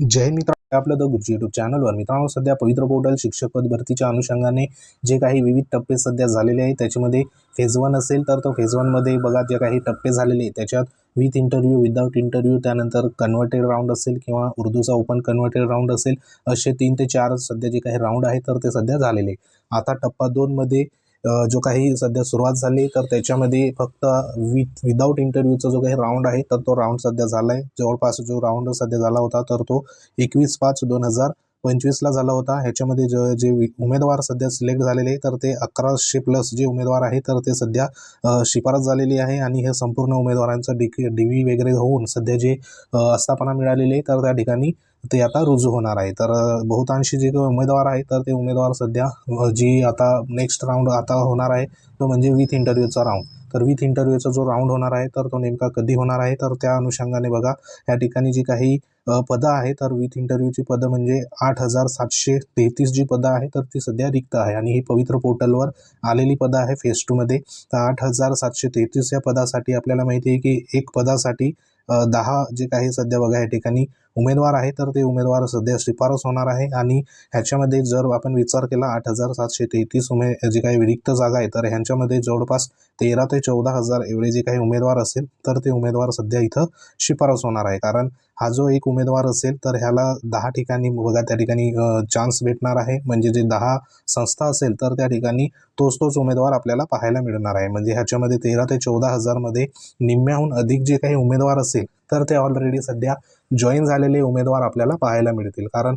जय मित्र आपलं द गुरुजी युट्यूब चॅनलवर मित्रांनो सध्या पवित्र पोर्टल शिक्षक पद भरतीच्या अनुषंगाने जे काही विविध टप्पे सध्या झालेले आहेत त्याच्यामध्ये फेज वन असेल तर तो फेज वनमध्ये बघा जे काही टप्पे झालेले आहेत त्याच्यात विथ इंटरव्ह्यू विदाऊट इंटरव्ह्यू त्यानंतर कन्व्हर्टेड राऊंड असेल किंवा उर्दूचा ओपन कन्व्हर्टेड राऊंड असेल असे तीन ते चार सध्या जे काही राऊंड आहेत तर ते सध्या झालेले आहे. आता टप्पा दोनमध्ये जो काही सध्या सुरुवात झाली तर त्याच्यामध्ये फक्त विथ विदाऊट इंटरव्ह्यूचा जो काही राऊंड आहे तर तो राऊंड सध्या झाला आहे जवळपास जो राऊंड सध्या झाला होता तर तो एकवीस पाच दोन हजार पंचवीसला झाला होता. ह्याच्यामध्ये ज जे वि- उमेदवार सध्या सिलेक्ट झालेले तर ते अकराशे प्लस जे उमेदवार आहे तर ते सध्या शिफारस झालेली आहे आणि हे संपूर्ण उमेदवारांचं डी डी व्ही वगैरे होऊन सध्या जे आस्थापना मिळालेली आहे तर त्या ठिकाणी ते आता रुजू होणार आहे. तर बहुतांशी जे काही उमेदवार आहे तर ते उमेदवार सध्या जी आता नेक्स्ट राऊंड आता होणार आहे तो म्हणजे विथ इंटरव्ह्यूचा राऊंड तर विथ इंटरव्ह्यूचा जो राऊंड होणार आहे तर तो नेमका कधी होणार आहे? तर त्या अनुषंगाने बघा. या ठिकाणी जी काही पदं आहे तर विथ इंटरव्ह्यूची पदं म्हणजे आठ हजार सातशे तेहतीस जी पदं आहे तर ती सध्या रिक्त आहे. आणि ही पवित्र पोर्टलवर आलेली पदं आहे फेस टूमध्ये तर आठ हजार सातशे तेहतीस या पदासाठी आपल्याला माहिती आहे की एक पदासाठी दहा जे काही सध्या बघा या ठिकाणी उमेदवार आहे तर ते उमेदवार सध्या शिफारस होणार आहे. आणि ह्याच्यामध्ये जर आपण विचार केला आठ हजार सातशे तेहतीस उमे जे काही रिक्त जागा आहे तर ह्यांच्यामध्ये जवळपास तेरा ते चौदा हजार एवढे जे काही उमेदवार असेल तर ते उमेदवार सध्या इथं शिफारस होणार आहे. कारण हा जो एक उमेदवार असेल तर ह्याला दहा ठिकाणी बघा त्या ठिकाणी चान्स भेटणार आहे. म्हणजे जे दहा संस्था असेल तर त्या ठिकाणी तोच तोच उमेदवार आपल्याला पाहायला मिळणार आहे. म्हणजे ह्याच्यामध्ये तेरा ते चौदा हजारमध्ये निम्म्याहून अधिक जे काही उमेदवार असेल तर ते ऑलरेडी सध्या जॉईन झालेले उमेदवार आपल्याला पाहायला मिळतील. कारण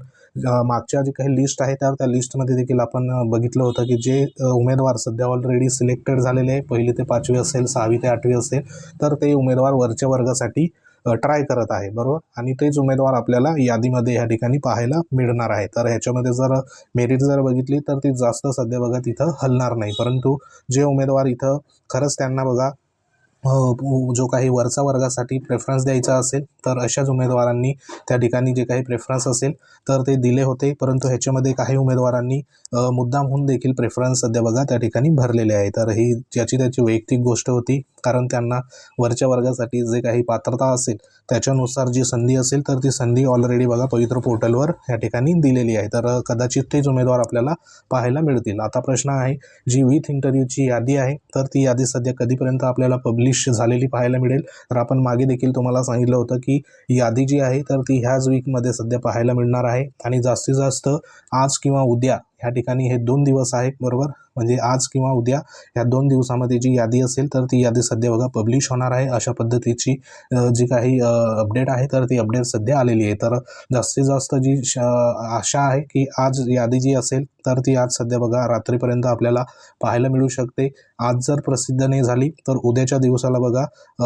मागच्या जे काही लिस्ट आहे तर त्या लिस्टमध्ये देखील आपण बघितलं होतं की जे उमेदवार सध्या ऑलरेडी सिलेक्टेड झालेले आहे. पहिली ते पाचवी असेल सहावी ते आठवी असेल तर ते उमेदवार वरच्या वर्गासाठी ट्राय करत आहे बरोबर? आणि तेच उमेदवार आपल्याला यादीमध्ये या ठिकाणी पाहायला मिळणार आहे. तर ह्याच्यामध्ये जर मेरिट जर बघितली तर ती जास्त सध्या बघा तिथं हलणार नाही. परंतु जे उमेदवार इथं खरंच त्यांना बघा जो काही वरचा वर्गासाठी प्रेफरन्स द्यायचा असेल तर अशाच उमेदवारांनी त्या ठिकाणी जे काही प्रेफरन्स असेल तर ते दिले होते. परंतु ह्याच्यामध्ये काही उमेदवारांनी मुद्दाम मुद्दामहून देखील प्रेफरन्स सध्या बघा त्या ठिकाणी भरलेले आहे. तर ही ज्याची त्याची वैयक्तिक गोष्ट होती. कारण त्यांना वरच्या वर्गासाठी जे काही पात्रता असेल त्याच्यानुसार जी संधी असेल तर ती संधी ऑलरेडी बघा पवित्र पोर्टलवर या ठिकाणी दिलेली आहे. तर कदाचित तेच उमेदवार आपल्याला पाहायला मिळतील. आता प्रश्न आहे जी विथ इंटरव्ह्यूची यादी आहे तर ती यादी सध्या कधीपर्यंत आपल्याला पब्लिक पब्लिश झालेली पाहायला मिळेल. तर आपण मागे देखील तुम्हाला सांगितलं होतं की यादी जी आहे तर ती ह्याच वीकमध्ये सध्या पाहायला मिळणार आहे. आणि जास्तीत जास्त आज किंवा उद्या ह्या ठिकाणी हे दोन दिवस आहेत बरोबर? म्हणजे आज किंवा उद्या या दोन दिवसामध्ये जी यादी असेल तर ती यादी सध्या बघा पब्लिश होणार आहे. अशा पद्धतीची जी काही अपडेट आहे तर ती अपडेट सध्या आलेली आहे. तर जास्तीत जास्त जी श आशा आहे की आज यादी जी असेल तर ती आज सध्या बघा रात्रीपर्यंत आपल्याला पाहायला मिळू शकते. आज जर प्रसिद्ध नाही झाली तर उद्याच्या दिवसाला बघा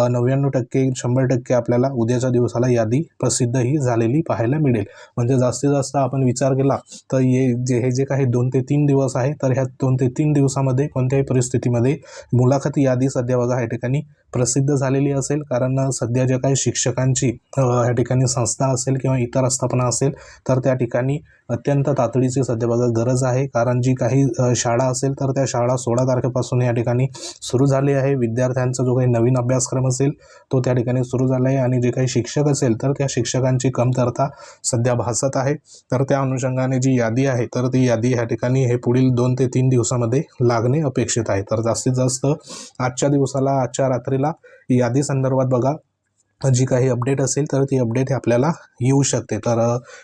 नव्याण्णव टक्के शंभर टक्के आपल्याला उद्याच्या दिवसाला यादी प्रसिद्ध ही झालेली पाहायला मिळेल. म्हणजे जास्तीत जास्त आपण विचार केला तर ये जे हे जे काही दोन ते तीन दिवस आहे तर ह्या दोन ते तीन दिवसामध्ये कोणत्याही परिस्थितीमध्ये मुलाखत यादी सध्या बघा ह्या ठिकाणी प्रसिद्ध झालेली असेल. कारण सध्या ज्या काही शिक्षकांची ह्या ठिकाणी संस्था असेल किंवा इतर आस्थापना असेल तर त्या ठिकाणी अत्यंत तातडीची सध्या बघा गरज आहे. कारण जी काही शाळा असेल तर त्या शाळा सोळा तारखेपासून या ठिकाणी सुरू झाली आहे. विद्यार्थ्यांचा जो काही नवीन अभ्यासक्रम असेल तो त्या ठिकाणी सुरू झाला आहे. आणि जे काही शिक्षक असेल तर त्या शिक्षकांची कमतरता सध्या भासत आहे. तर त्या अनुषंगाने जी यादी आहे तर ती यादी ह्या ठिकाणी हे पुढील दोन ते तीन दिवसामध्ये लागणे अपेक्षित आहे. तर जास्तीत जास्त आजच्या दिवसाला आजच्या रात्रीला यादी संदर्भात बघा. जी काही अपडेट असेल तर ती अपडेट आपल्याला येऊ शकते. तर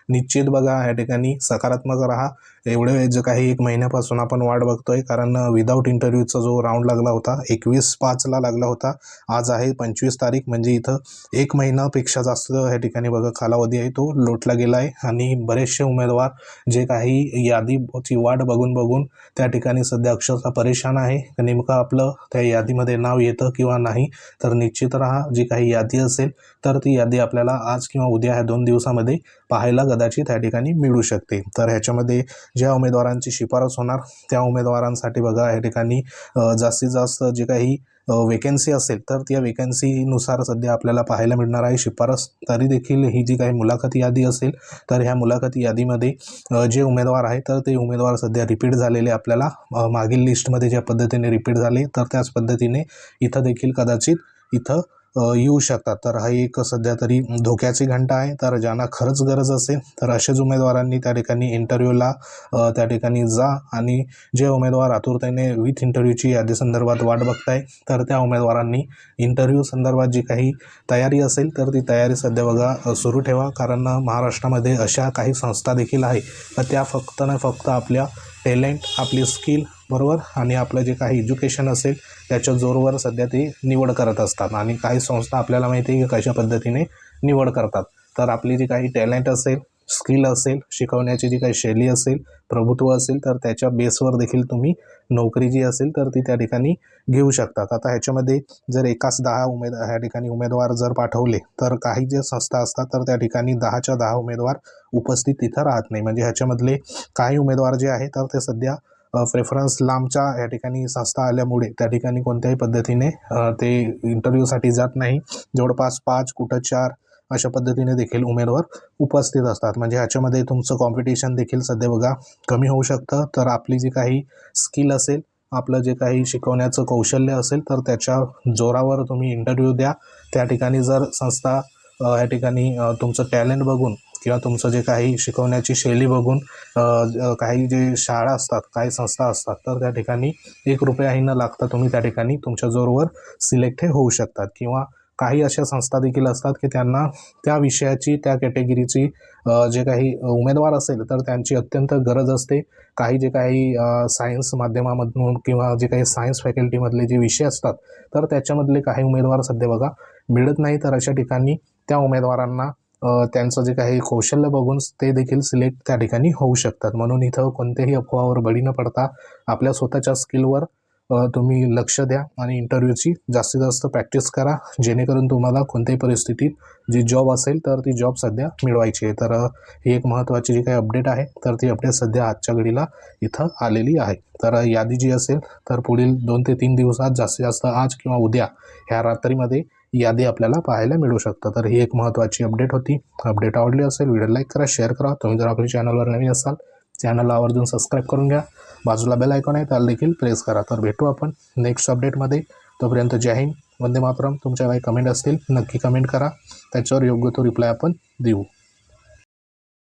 निश्चित बघा या ठिकाणी सकारात्मक राहा. एवढे जे काही एक महिन्यापासून आपण वाट बघतोय कारण विदाऊट इंटरव्ह्यूचा जो राऊंड लागला होता एकवीस पाचला लागला होता. आज आहे पंचवीस तारीख म्हणजे इथं एक महिनापेक्षा जास्त या ठिकाणी बघा कालावधी आहे तो लोटला गेला आहे. आणि बरेचसे उमेदवार जे काही यादीची वाट बघून बघून त्या ठिकाणी सध्या अक्षरशः परेशान आहे. नेमकं आपलं त्या यादीमध्ये नाव येतं किंवा नाही तर निश्चित राहा जी काही यादी असेल तर ती यादी आपल्याला आज किंवा उद्या ह्या दोन दिवसामध्ये पाहायला कदाचित ह्या ठिकाणी मिळू शकते. तर ह्याच्यामध्ये ज्या उमेदवारांची शिफारस होणार त्या उमेदवारांसाठी बघा या ठिकाणी जास्तीत जास्त जे काही वेकन्सी असेल तर त्या वेकन्सीनुसार सध्या आपल्याला पाहायला मिळणार आहे. शिफारस तरी देखील ही जी काही मुलाखत यादी असेल तर ह्या मुलाखत यादीमध्ये जे उमेदवार आहे तर ते उमेदवार सध्या रिपीट झालेले आपल्याला मागील लिस्टमध्ये ज्या पद्धतीने रिपीट झाले तर त्याच पद्धतीने इथं देखील कदाचित इथं येऊ शकतात. तर हा एक सध्या तरी धोक्याची घंटा आहे. तर ज्यांना खरंच गरज असेल तर अशाच उमेदवारांनी त्या ठिकाणी इंटरव्ह्यूला त्या ठिकाणी जा आणि जे उमेदवार आतुरतेने विथ इंटरव्ह्यूची यादी संदर्भात वाट बघताय तर त्या उमेदवारांनी इंटरव्ह्यू संदर्भात जी काही तयारी असेल तर ती तयारी सध्या बघा सुरू ठेवा. कारण महाराष्ट्रामध्ये अशा काही संस्था देखील आहे. तर त्या फक्त ना फक्त आपल्या टॅलेंट आपली स्किल बरोबर आणि आपलं जे काही एज्युकेशन असेल त्याच्या जोरवर सध्या ते निवड करत असतात. आणि काही संस्था आपल्याला माहिती आहे की कशा पद्धतीने निवड करतात. तर आपली जी काही टॅलेंट असेल स्किल असेल शिकवण्याची जी काही शैली असेल प्रभुत्व असेल तर त्याच्या बेसवर देखील तुम्ही नोकरी जी असेल तर ती त्या ठिकाणी घेऊ शकतात. आता ह्याच्यामध्ये जर एकाच दहा उमेद ह्या ठिकाणी उमेदवार जर पाठवले तर काही जे संस्था असतात तर त्या ठिकाणी दहाच्या दहा उमेदवार उपस्थित तिथं राहत नाही. म्हणजे ह्याच्यामधले काही उमेदवार जे आहे तर ते सध्या प्रेफरन्स लांबच्या या ठिकाणी संस्था आल्यामुळे त्या ठिकाणी कोणत्याही पद्धतीने ते इंटरव्ह्यूसाठी जात नाही. जवळपास पाच कुठं चार अशा पद्धतीने देखील उमेदवार उपस्थित असतात. म्हणजे ह्याच्यामध्ये तुमचं कॉम्पिटिशन देखील सध्या बघा कमी होऊ शकतं. तर आपली जी काही स्किल असेल आपलं जे काही शिकवण्याचं कौशल्य असेल तर त्याच्या जोरावर तुम्ही इंटरव्ह्यू द्या. त्या ठिकाणी जर संस्था या ठिकाणी तुमचं टॅलेंट बघून किंवा तुमचं जे काही शिकवण्याची शैली बघून काही जे शाळा असतात काही संस्था असतात तर त्या ठिकाणी एक रुपयाही न लागता तुम्ही त्या ठिकाणी तुमच्या जोरवर सिलेक्ट हे होऊ शकतात. किंवा काही अशा संस्था देखील असतात की त्यांना त्या विषयाची त्या कॅटेगरीची जे काही उमेदवार असेल तर त्यांची अत्यंत गरज असते. काही जे काही सायन्स माध्यमामधून किंवा जे काही सायन्स फॅकल्टीमधले जे विषय असतात तर त्याच्यामधले काही उमेदवार सध्या बघा मिळत नाही. तर अशा ठिकाणी त्या उमेदवारांना त्यांचं जे काही कौशल्य बघून ते देखील सिलेक्ट त्या ठिकाणी होऊ शकतात. म्हणून इथं कोणत्याही अफवावर बळी न पडता आपल्या स्वतःच्या स्किलवर तुम्ही लक्ष द्या आणि इंटरव्ह्यूची जास्तीत जास्त प्रॅक्टिस करा. जेणेकरून तुम्हाला कोणत्याही परिस्थितीत जी जॉब असेल तर ती जॉब सध्या मिळवायची आहे. तर ही एक महत्त्वाची जी काही अपडेट आहे तर ती अपडेट सध्या आजच्या घडीला इथं आलेली आहे. तर यादी जी असेल तर पुढील दोन ते तीन दिवसात जास्तीत जास्त आज किंवा उद्या ह्या रात्रीमध्ये यादी आपल्याला पाहायला मिळू शकतं. तर ही एक महत्त्वाची अपडेट होती. अपडेट आवडली असेल व्हिडिओ लाईक करा शेअर करा. तुम्ही जर आपल्या चॅनलवर नवीन असाल चॅनलला आवर्जून सबस्क्राईब करून घ्या. बाजूला बेल आयकॉन आहे त्याला देखील प्रेस करा. तर भेटू आपण नेक्स्ट अपडेटमध्ये तोपर्यंत जय हिंद वंदे मातरम. तुमच्या काही कमेंट असतील नक्की कमेंट करा. त्याच्यावर योग्य तो रिप्लाय आपण देऊ.